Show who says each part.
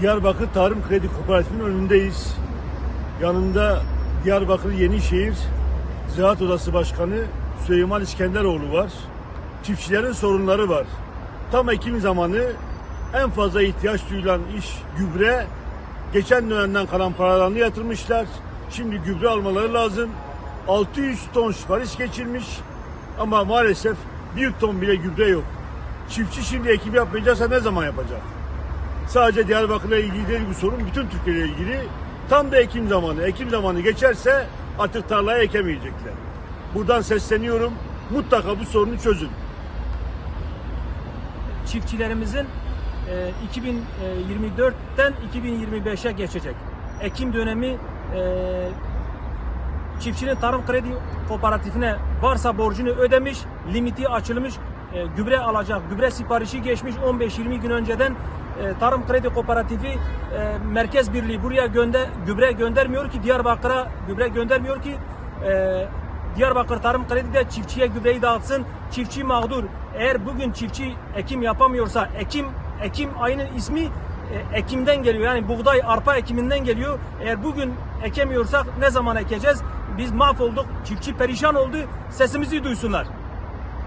Speaker 1: Diyarbakır Tarım Kredi Kooperatifi'nin önündeyiz. Yanında Diyarbakır Yenişehir Ziraat Odası Başkanı Süleyman İskenderoğlu var. Çiftçilerin sorunları var. Tam ekim zamanı en fazla ihtiyaç duyulan iş gübre. Geçen dönemden kalan paralarını yatırmışlar. Şimdi gübre almaları lazım. 600 ton sipariş geçirmiş. Ama maalesef bir ton bile gübre yok. Çiftçi şimdi ekim yapmayacaksa ne zaman yapacak? Sadece Diyarbakır'la ilgili değil bu sorun, bütün Türkiye ile ilgili. Tam da ekim zamanı. Ekim zamanı geçerse artık tarlaya ekemeyecekler. Buradan sesleniyorum. Mutlaka bu sorunu çözün.
Speaker 2: çiftçilerimizin e, 2024'ten 2025'e geçecek. Ekim dönemi e, çiftçinin tarım kredi kooperatifine varsa borcunu ödemiş, limiti açılmış, e, gübre alacak, gübre siparişi geçmiş 15-20 gün önceden e, tarım kredi kooperatifi e, merkez birliği buraya gönder gübre göndermiyor ki Diyarbakır'a gübre göndermiyor ki e, Diyarbakır Tarım Kredi de çiftçiye gübreyi dağıtsın. Çiftçi mağdur. Eğer bugün çiftçi ekim yapamıyorsa Ekim Ekim ayının ismi Ekim'den geliyor. Yani buğday arpa ekiminden geliyor. Eğer bugün ekemiyorsak ne zaman ekeceğiz? Biz mahvolduk. Çiftçi perişan oldu. Sesimizi duysunlar.